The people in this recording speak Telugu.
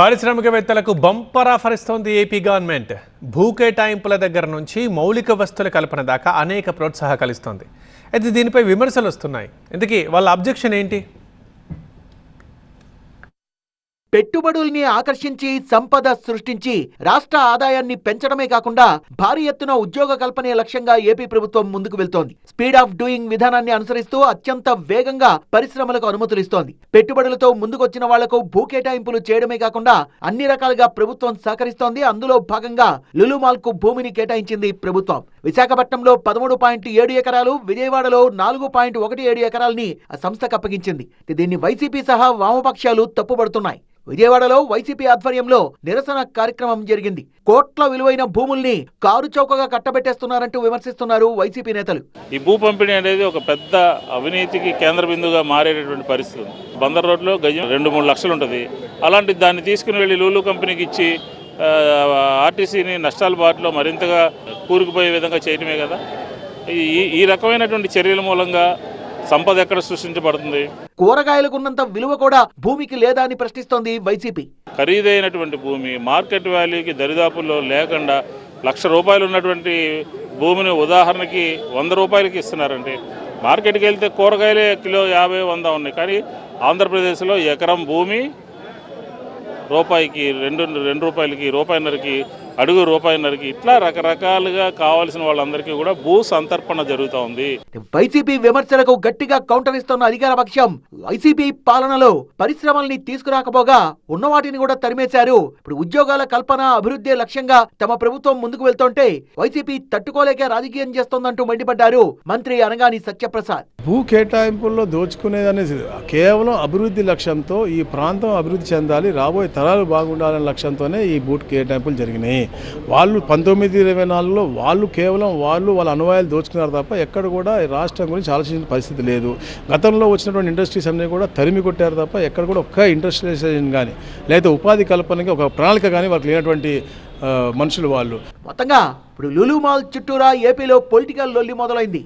పారిశ్రామికవేత్తలకు బంపర్ ఆఫర్ ఇస్తోంది ఏపీ గవర్నమెంట్. భూ కేటాయింపుల దగ్గర నుంచి మౌలిక వస్తువుల కల్పన దాకా అనేక ప్రోత్సాహకాలు ఇస్తోంది. అయితే దీనిపై విమర్శలు వస్తున్నాయి. ఇందుకే వాళ్ళ అబ్జెక్షన్ ఏంటి? పెట్టుబడుల్ని ఆకర్షించి సంపద సృష్టించి రాష్ట్ర ఆదాయాన్ని పెంచడమే కాకుండా భారీ ఎత్తున ఉద్యోగ కల్పనే లక్ష్యంగా ఏపీ ప్రభుత్వం ముందుకు వెళ్తోంది. స్పీడ్ ఆఫ్ డూయింగ్ విధానాన్ని అనుసరిస్తూ అత్యంత వేగంగా పరిశ్రమలకు అనుమతులు ఇస్తోంది పెట్టుబడులతో ముందుకొచ్చిన వాళ్ళకు భూ కేటాయింపులు చేయడమే కాకుండా అన్ని రకాలుగా ప్రభుత్వం సహకరిస్తోంది. అందులో భాగంగా లులుమాల్కు భూమిని కేటాయించింది ప్రభుత్వం. విశాఖపట్నంలో పదమూడు పాయింట్ ఏడు ఎకరాలు విజయవాడలో నాలుగు పాయింట్ ఒకటి ఏడు ఎకరాలని ఆ సంస్థకు అప్పగించింది. దీన్ని వైసీపీ సహా వామపక్షాలు తప్పుపడుతున్నాయి విజయవాడలో వైసీపీ ఆధ్వర్యంలో నిరసన కార్యక్రమం జరిగింది. కోట్ల విలువైన భూముల్ని కారు చౌకగా కట్టబెట్టేస్తున్నారంటూ విమర్శిస్తున్నారు వైసీపీ నేతలు. ఈ భూ పంపిణీ అనేది ఒక పెద్ద అవినీతికి కేంద్ర బిందుగా మారేటటువంటి పరిస్థితి బందర్ రోడ్లో గజం రెండు మూడు లక్షలు ఉంటుంది. అలాంటి దాన్ని తీసుకుని వెళ్ళి లూలు కంపెనీకి ఇచ్చి ఆర్టీసీని నష్టాల బాటలో మరింతగా కూరుకుపోయే విధంగా చేయటమే కదా. ఈ ఈ రకమైనటువంటి చర్యల మూలంగా సంపద ఎక్కడ సృష్టించబడుతుంది? కూరగాయలకు ఉన్నంత విలువ కూడా భూమికి లేదా అని ప్రశ్నిస్తోంది వైసీపీ. ఖరీదైనటువంటి భూమి మార్కెట్ వాల్యూకి దరిదాపుల్లో లేకుండా లక్ష రూపాయలు ఉన్నటువంటి భూమిని ఉదాహరణకి వంద రూపాయలకి ఇస్తున్నారంటే మార్కెట్కి వెళ్తే కూరగాయలే కిలో యాభై వంద ఉన్నాయి. కానీ ఆంధ్రప్రదేశ్లో ఎకరం భూమి రూపాయికి రెండు రెండు రూపాయలకి రూపాయిన్నరకి అడుగు రూపాయిన్నరకి ఇట్లా రకరకాలుగా కావాల్సిన వాళ్ళందరికీ కూడా భూ సంతర్పణ జరుగుతూ ఉంది. వైసీపీ విమర్శలకు గట్టిగా కౌంటర్ ఇస్తున్న అధికార పక్షం వైసీపీ పాలనలో పరిశ్రమల్ని తీసుకురాకపోగా ఉన్న వాటిని కూడా తరిమేశారు. ఇప్పుడు ఉద్యోగాల కల్పన అభివృద్ధి లక్ష్యంగా తమ ప్రభుత్వం ముందుకు వెళ్తుంటే వైసీపీ తట్టుకోలేక రాజకీయం చేస్తోందంటూ మండిపడ్డారు మంత్రి అనగాని సత్యప్రసాద్. భూ కేటాయింపుల్లో దోచుకునేదని కేవలం అభివృద్ధి లక్ష్యంతో ఈ ప్రాంతం అభివృద్ధి చెందాలి రాబోయే తరాలు బాగుండాలనే లక్ష్యంతోనే ఈ భూ కేటాయింపులు జరిగినాయి. వాళ్ళు పంతొమ్మిది ఇరవై నాలుగులో వాళ్ళు కేవలం వాళ్ళు వాళ్ళ అనువాయాలు దోచుకున్నారు తప్ప ఎక్కడ కూడా రాష్ట్రం గురించి ఆలోచించిన పరిస్థితి లేదు. గతంలో వచ్చినటువంటి ఇండస్ట్రీస్ అన్నీ కూడా తరిమి కొట్టారు తప్ప ఎక్కడ కూడా ఒక్క ఇండస్ట్రియలైజేషన్ కానీ లేదా ఉపాధి కల్పనకి ఒక ప్రణాళిక కానీ వాళ్ళకి లేనటువంటి మనుషులు వాళ్ళు. మొత్తంగా ఇప్పుడు లులు మాల్ చుట్టూరా ఏపీలో పొలిటికల్ లొల్లి మొదలైంది.